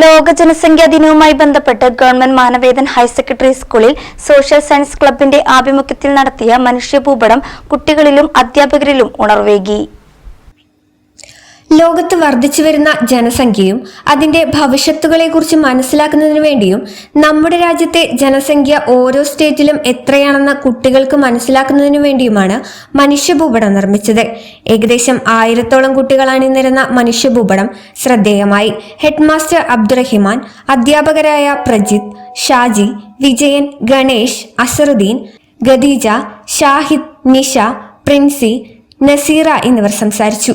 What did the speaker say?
ലോക ജനസംഖ്യാ ദിനവുമായി ബന്ധപ്പെട്ട് ഗവൺമെന്റ് മാനവേദൻ ഹയർ സെക്കൻഡറി സ്കൂളിൽ സോഷ്യൽ സയൻസ് ക്ലബിന്റെ ആഭിമുഖ്യത്തിൽ നടത്തിയ മനുഷ്യഭൂപടം കുട്ടികളിലും അധ്യാപകരിലും ഉണർവേകി. ലോകത്ത് വർദ്ധിച്ചു വരുന്ന ജനസംഖ്യയും അതിന്റെ ഭവിഷ്യത്തുകളെക്കുറിച്ച് മനസ്സിലാക്കുന്നതിനു വേണ്ടിയും നമ്മുടെ രാജ്യത്തെ ജനസംഖ്യ ഓരോ സ്റ്റേറ്റിലും എത്രയാണെന്ന് കുട്ടികൾക്ക് മനസ്സിലാക്കുന്നതിനു വേണ്ടിയുമാണ് മനുഷ്യഭൂപടം നിർമ്മിച്ചത്. ഏകദേശം ആയിരത്തോളം കുട്ടികൾ അണിനിരുന്ന മനുഷ്യഭൂപടം. ശ്രദ്ധേയമായി. ഹെഡ്മാസ്റ്റർ അബ്ദുറഹിമാൻ അധ്യാപകരായ പ്രജിത്ത് ഷാജി വിജയൻ ഗണേഷ് അസറുദ്ദീൻ ഗദീജ ഷാഹിദ് നിഷ പ്രിൻസി നസീറ എന്നിവർ സംസാരിച്ചു.